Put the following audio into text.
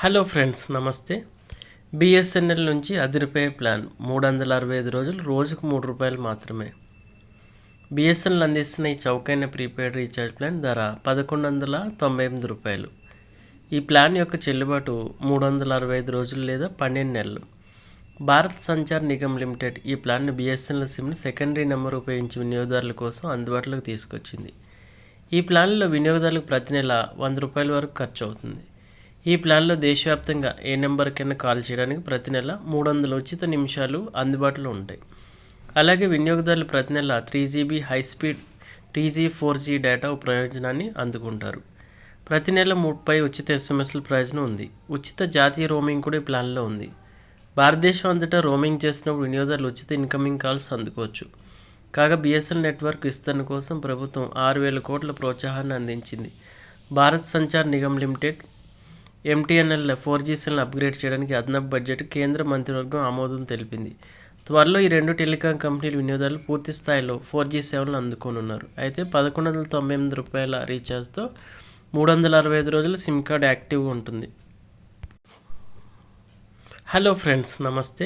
Hello friends నమస్తే. BSNL నుంచి అదిరిపోయే ప్లాన్ మూడు వందల అరవై ఐదు రోజులు రోజుకు మూడు రూపాయలు మాత్రమే. బిఎస్ఎన్ఎల్ అందిస్తున్న ఈ చౌకైన ప్రీపెయిడ్ రీఛార్జ్ ప్లాన్ ధర పదకొండు వందల తొంభై ఎనిమిది రూపాయలు. ఈ ప్లాన్ యొక్క చెల్లుబాటు మూడు వందల అరవై ఐదు రోజులు లేదా పన్నెండు నెలలు. భారత్ సంచార్ నిగమ్ లిమిటెడ్ ఈ ప్లాన్ను బిఎస్ఎన్ఎల్ సిమ్ని సెకండరీ నెంబర్ ఉపయోగించి వినియోగదారుల కోసం అందుబాటులోకి తీసుకొచ్చింది. ఈ ప్లాన్లో వినియోగదారులకు ప్రతి నెల వంద రూపాయల వరకు ఖర్చు అవుతుంది. ఈ ప్లాన్లో దేశవ్యాప్తంగా ఏ నెంబర్కైనా కాల్ చేయడానికి ప్రతి నెల మూడు వందల ఉచిత నిమిషాలు అందుబాటులో ఉంటాయి. అలాగే వినియోగదారులు ప్రతి నెల three GB high speed three G four G data ప్రయోజనాన్ని అందుకుంటారు. ప్రతి నెల ముప్పై ఉచిత ఎస్ఎంఎస్ల ప్రయోజనం ఉంది. ఉచిత జాతీయ రోమింగ్ కూడా ఈ ప్లాన్లో ఉంది. భారతదేశం అంతటా రోమింగ్ చేసినప్పుడు వినియోగదారులు ఉచిత ఇన్కమింగ్ కాల్స్ అందుకోవచ్చు. కాగా బిఎస్ఎల్ నెట్వర్క్ విస్తరణ కోసం ప్రభుత్వం ఆరు వేల కోట్ల ప్రోత్సాహాన్ని అందించింది. Bharat Sanchar Nigam limited MTNL four G సెల్ని upgrade చేయడానికి అదనపు బడ్జెట్ కేంద్ర మంత్రివర్గం ఆమోదం తెలిపింది. త్వరలో ఈ రెండు టెలికాం కంపెనీలు వినియోగదారులు పూర్తి స్థాయిలో ఫోర్ జీ సేవలను అందుకోనున్నారు. అయితే పదకొండు వందల తొంభై ఎనిమిది రూపాయల రీఛార్జ్తో మూడు వందల అరవై ఐదు రోజులు సిమ్ కార్డ్ యాక్టివ్గా ఉంటుంది. హలో ఫ్రెండ్స్ నమస్తే.